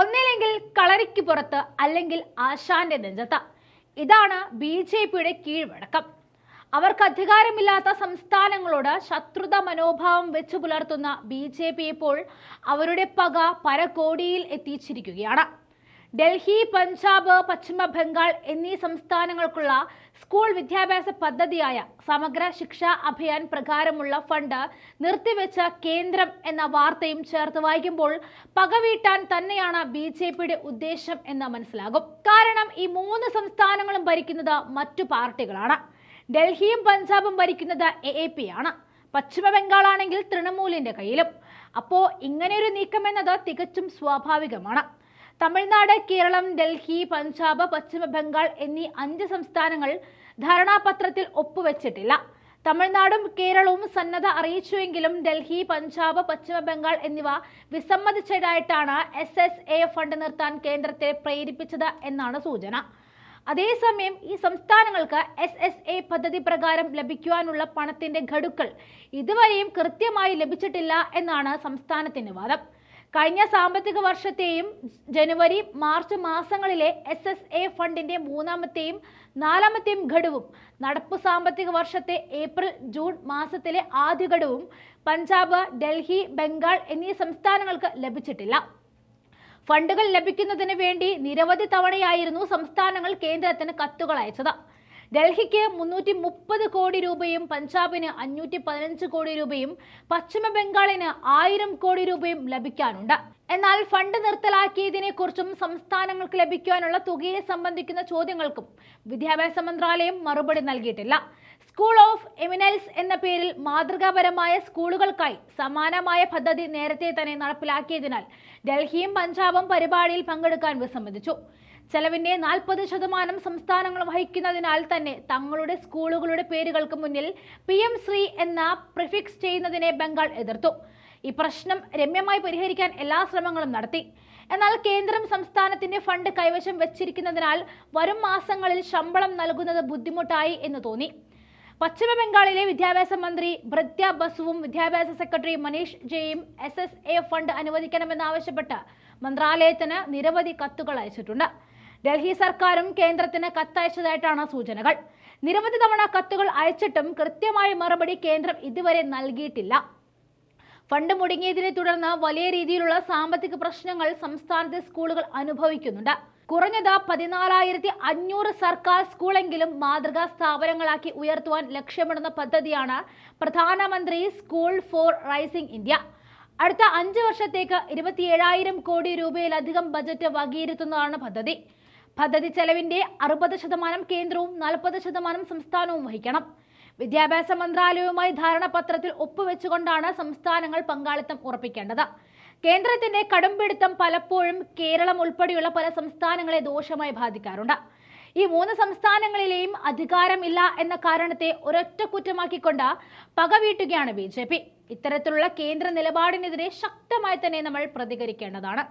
ഒന്നില്ലെങ്കിൽ കളരിക്ക് പുറത്ത് അല്ലെങ്കിൽ ആശാന്റെ നെഞ്ചത്ത്. ഇതാണ് ബി ജെ പിയുടെ കീഴ്വഴക്കം. അവർക്ക് അധികാരമില്ലാത്ത സംസ്ഥാനങ്ങളോട് ശത്രുത മനോഭാവം വെച്ചു പുലർത്തുന്ന ബി ജെ പി ഇപ്പോൾ അവരുടെ പക പരകോടിയിൽ എത്തിച്ചിരിക്കുകയാണ്. ഡൽഹി പഞ്ചാബ് പശ്ചിമ ബംഗാൾ എന്നീ സംസ്ഥാനങ്ങൾക്കുള്ള സ്കൂൾ വിദ്യാഭ്യാസ പദ്ധതിയായ സമഗ്ര ശിക്ഷാ അഭിയാൻ പ്രകാരമുള്ള ഫണ്ട് നിർത്തിവെച്ച കേന്ദ്രം എന്ന വാർത്തയും ചേർത്ത് വായിക്കുമ്പോൾ പകവീട്ടാൻ തന്നെയാണ് ബി ജെ പിയുടെ ഉദ്ദേശം എന്ന് മനസ്സിലാകും. കാരണം ഈ മൂന്ന് സംസ്ഥാനങ്ങളും ഭരിക്കുന്നത് മറ്റു പാർട്ടികളാണ്. ഡൽഹിയും പഞ്ചാബും ഭരിക്കുന്നത് എ എ പി ആണ് പശ്ചിമ ബംഗാൾ ആണെങ്കിൽ തൃണമൂലിന്റെ കയ്യിലും. അപ്പോ ഇങ്ങനെയൊരു നീക്കം എന്നത് തികച്ചും സ്വാഭാവികമാണ്. തമിഴ്നാട് കേരളം ഡൽഹി പഞ്ചാബ് പശ്ചിമ ബംഗാൾ എന്നീ അഞ്ച് സംസ്ഥാനങ്ങൾ ധാരണാപത്രത്തിൽ ഒപ്പുവെച്ചിട്ടില്ല. തമിഴ്നാടും കേരളവും സന്നദ്ധ അറിയിച്ചുവെങ്കിലും ഡൽഹി പഞ്ചാബ് പശ്ചിമ ബംഗാൾ എന്നിവ വിസമ്മതിച്ചതായിട്ടാണ് എസ് എസ് എ ഫണ്ട് നിർത്താൻ കേന്ദ്രത്തെ പ്രേരിപ്പിച്ചത് എന്നാണ് സൂചന. അതേസമയം ഈ സംസ്ഥാനങ്ങൾക്ക് എസ് എസ് എ പദ്ധതി പ്രകാരം ലഭിക്കുവാനുള്ള പണത്തിന്റെ ഘടുക്കൾ ഇതുവരെയും കൃത്യമായി ലഭിച്ചിട്ടില്ല എന്നാണ് സംസ്ഥാനത്തിന്റെ വാദം. കഴിഞ്ഞ സാമ്പത്തിക വർഷത്തെയും ജനുവരി മാർച്ച് മാസങ്ങളിലെ എസ് എസ് എ ഫണ്ടിന്റെ മൂന്നാമത്തെയും നാലാമത്തെയും ഘടുവും നടപ്പു സാമ്പത്തിക വർഷത്തെ ഏപ്രിൽ ജൂൺ മാസത്തിലെ ആദ്യ ഘടുവും പഞ്ചാബ് ഡൽഹി ബംഗാൾ എന്നീ സംസ്ഥാനങ്ങൾക്ക് ലഭിച്ചിട്ടില്ല. ഫണ്ടുകൾ ലഭിക്കുന്നതിന് വേണ്ടി നിരവധി തവണയായിരുന്നു സംസ്ഥാനങ്ങൾ കേന്ദ്രത്തിന് കത്തുകൾ അയച്ചത്. ഡൽഹിക്ക് മുന്നൂറ്റി മുപ്പത് കോടി രൂപയും പഞ്ചാബിന് അഞ്ഞൂറ്റി പതിനഞ്ച് കോടി രൂപയും പശ്ചിമ ബംഗാളിന് ആയിരം കോടി രൂപയും ലഭിക്കാനുണ്ട്. എന്നാൽ ഫണ്ട് നിർത്തലാക്കിയതിനെ കുറിച്ചും സംസ്ഥാനങ്ങൾക്ക് ലഭിക്കാനുള്ള തുകയെ സംബന്ധിക്കുന്ന ചോദ്യങ്ങൾക്കും വിദ്യാഭ്യാസ മന്ത്രാലയം മറുപടി നൽകിയിട്ടില്ല. സ്കൂൾ ഓഫ് എമിനൽസ് എന്ന പേരിൽ മാതൃകാപരമായ സ്കൂളുകൾക്കായി സമാനമായ പദ്ധതി നേരത്തെ തന്നെ നടപ്പിലാക്കിയതിനാൽ ഡൽഹിയും പഞ്ചാബും പരിപാടിയിൽ പങ്കെടുക്കാൻ വിസമ്മതിച്ചു. ചെലവിന്റെ നാൽപ്പത് ശതമാനം സംസ്ഥാനങ്ങൾ വഹിക്കുന്നതിനാൽ തന്നെ തങ്ങളുടെ സ്കൂളുകളുടെ പേരുകൾക്ക് മുന്നിൽ പി എം ശ്രീ എന്ന പ്രിഫിക്സ് ചെയ്യുന്നതിനെ ബംഗാൾ എതിർത്തു. ഈ പ്രശ്നം രമ്യമായി പരിഹരിക്കാൻ എല്ലാ ശ്രമങ്ങളും നടത്തി. എന്നാൽ കേന്ദ്രം സംസ്ഥാനത്തിന്റെ ഫണ്ട് കൈവശം വെച്ചിരിക്കുന്നതിനാൽ വരും മാസങ്ങളിൽ ശമ്പളം നൽകുന്നത് ബുദ്ധിമുട്ടായി എന്ന് തോന്നി. പശ്ചിമ ബംഗാളിലെ വിദ്യാഭ്യാസ മന്ത്രി ഭൃത്യ ബസുവും വിദ്യാഭ്യാസ സെക്രട്ടറി മനീഷ് ജെയും എസ് എസ് എ ഫണ്ട് അനുവദിക്കണമെന്നാവശ്യപ്പെട്ട് മന്ത്രാലയത്തിന് നിരവധി കത്തുകൾ അയച്ചിട്ടുണ്ട്. ഡൽഹി സർക്കാരും കേന്ദ്രത്തിന് കത്തയച്ചതായിട്ടാണ് സൂചനകൾ. നിരവധി തവണ കത്തുകൾ അയച്ചിട്ടും കൃത്യമായ മറുപടി കേന്ദ്രം ഇതുവരെ നൽകിയിട്ടില്ല. ഫണ്ട് മുടങ്ങിയതിനെ തുടർന്ന് വലിയ രീതിയിലുള്ള സാമ്പത്തിക പ്രശ്നങ്ങൾ സംസ്ഥാനത്തെ സ്കൂളുകൾ അനുഭവിക്കുന്നുണ്ട്. കുറഞ്ഞത് പതിനാലായിരത്തി അഞ്ഞൂറ് സർക്കാർ സ്കൂളെങ്കിലും മാതൃകാ സ്ഥാപനങ്ങളാക്കി ഉയർത്തുവാൻ ലക്ഷ്യമിടുന്ന പദ്ധതിയാണ് പ്രധാനമന്ത്രി സ്കൂൾ ഫോർ റൈസിംഗ് ഇന്ത്യ. അടുത്ത അഞ്ച് വർഷത്തേക്ക് ഇരുപത്തിയേഴായിരം കോടി രൂപയിലധികം ബജറ്റ് വകയിരുത്തുന്നതാണ് പദ്ധതി. പദ്ധതി ചെലവിന്റെ അറുപത് ശതമാനം കേന്ദ്രവും നാൽപ്പത് ശതമാനം സംസ്ഥാനവും വഹിക്കണം. വിദ്യാഭ്യാസ മന്ത്രാലയവുമായി ധാരണാപത്രത്തിൽ ഒപ്പുവെച്ചുകൊണ്ടാണ് സംസ്ഥാനങ്ങൾ പങ്കാളിത്തം ഉറപ്പിക്കേണ്ടത്. കേന്ദ്രത്തിന്റെ കടുംപിടുത്തം പലപ്പോഴും കേരളം ഉൾപ്പെടെയുള്ള പല സംസ്ഥാനങ്ങളെ ദോഷമായി ബാധിക്കാറുണ്ട്. ഈ മൂന്ന് സംസ്ഥാനങ്ങളിലെയും അധികാരമില്ല എന്ന കാരണത്തെ ഒരൊറ്റ കുറ്റമാക്കിക്കൊണ്ട് പകവീട്ടുകയാണ് ബി ജെ പി. ഇത്തരത്തിലുള്ള കേന്ദ്ര നിലപാടിനെതിരെ ശക്തമായി തന്നെ നമ്മൾ പ്രതികരിക്കേണ്ടതാണ്.